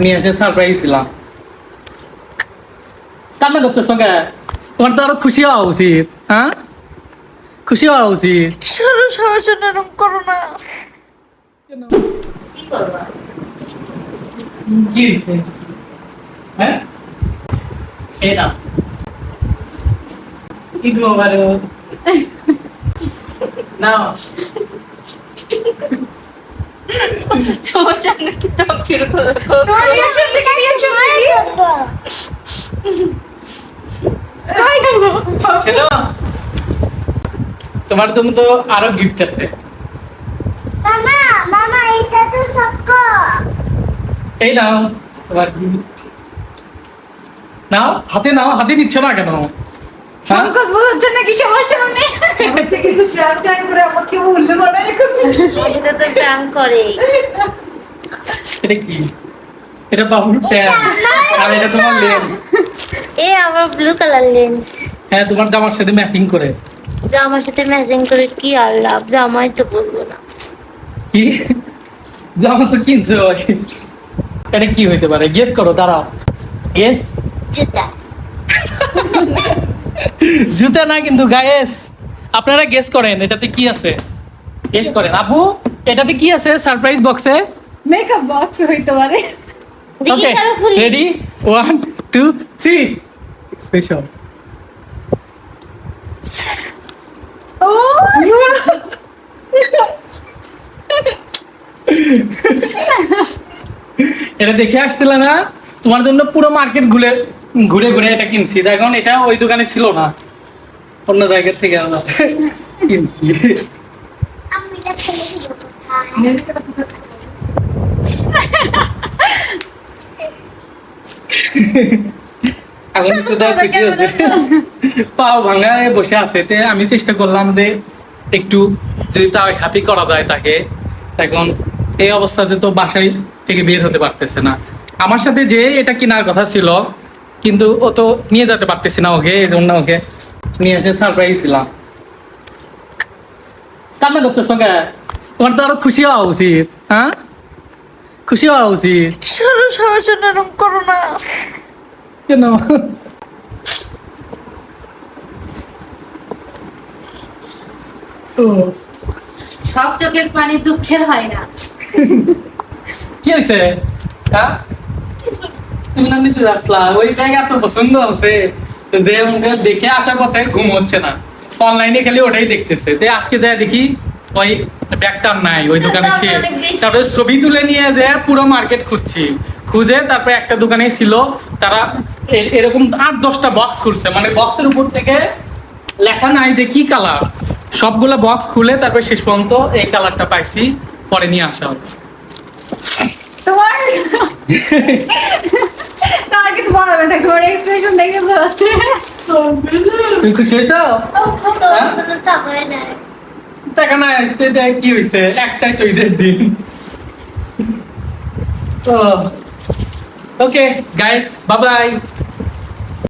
নিয়ে এসে সারপ্রাইজ দিলাম। কান্না করতেছো কে তোমার তো আরও খুশি হওয়া উচিত হ্যাঁ? খুশি হওয়া উচিত। সরু সবার জন্য এরকম করো না। কি? হ্যাঁ? এই না নাও। সবার সামনে কি টক শুরু করো তোমার রিয়াকশন দেখি। রিয়াকশন দেখি তাই তোমার জন্য তো আরও গিফট আছে। মামা মামা এটা তো সক্ক এই নাও তোমার গিফট নাও হাতে নাও হাতে নিচ্ছে না কেন? হ্যাঁ? সংকোচ বোধ হচ্ছে নাকি সবার সামনে? হচ্ছে কিছু প্ল্যান ট্যান করে আমাকে বললে মনে হয় এটা তো প্র্যাঙ্ক করে এটা কি? এটা বাবুর প্যান্ট। আর এটা তোমার লেন্স এ আমার ব্লু কালার লেন্স হ্যাঁ তোমার জামার সাথে ম্যাচিং করে। জামার সাথে ম্যাচিং করে কি আর লাভ? জামাই তো বলব না। কি? জামা তো কিনছো এটা কি হইতে পারে? গেস করো দাঁড়াও। গেস জুতা। জুতা না কিন্তু গায়েস। আপনারা গেস করেন এটাতে কি আছে? গেস করেন। আবু এটাতে কি আছে? সারপ্রাইজ বক্সে মেকআপ বক্স হইতে পারে। Okay ready one two three special ও এটা দেখে আসছিল না? তোমার জন্য পুরো মার্কেট ঘুরে ঘুরে ঘুরে এটা কিনছি। এখন এটা ওই দোকানে ছিল না। অন্য জায়গা থেকে আমরা কিনছি। এখন খুশি পাও ভাঙায় বসে আছে। তে আমি চেষ্টা করলাম যে একটু যদি তাও হ্যাপি করা যায় তাকে। এখন এই অবস্থাতে তো বাসায় থেকে বের হতে পারতেছে না। আমার সাথে যে এটা কেনার কথা ছিল কিন্তু ও তো নিয়ে যেতে পারতেছি না ওকে এই জন্য ওকে নিয়ে এসে সারপ্রাইজ দিলাম। কান্না করতেছো কে? তোমার তো আরও খুশি হওয়া উচিত হ্যাঁ? খুশি হওয়া উচিত। সরু সবার জন্য এরকম করো না। কেন? সব চোখের পানি দুঃখের হয় না। কি হয়েছে? হ্যাঁ? তুমি না নিতে যাচ্ছিলা ওই ব্যাগ এত পছন্দ আছে যে দেখে আসার পথে ঘুম হচ্ছে না। অনলাইনে খালি ওটাই দেখতেছে। তে আজকে যাই দেখি ওই ব্যাগটা নাই ওই দোকানে সে তারপরে ছবি তুলে নিয়ে যে পুরো মার্কেট খুঁজছি। খুঁজে তারপরে একটা দোকানে ছিল তারা এরকম আট দশটা বক্স খুলছে। মানে বক্সের উপর থেকে লেখা নাই যে কি কালার সবগুলো বক্স খুলে তারপরে শেষ পর্যন্ত এই কালারটা পাইছি পরে নিয়ে আসা তোমার কিছু না তোমার এক্সপ্রেশন দেখে বোঝা যাচ্ছে। তুমি খুশি হইতো হ্যাঁ? নাই টাকা না। আসতে দেখ কি হয়েছে একটাই তো ঈদের দিন। Okay guys bye bye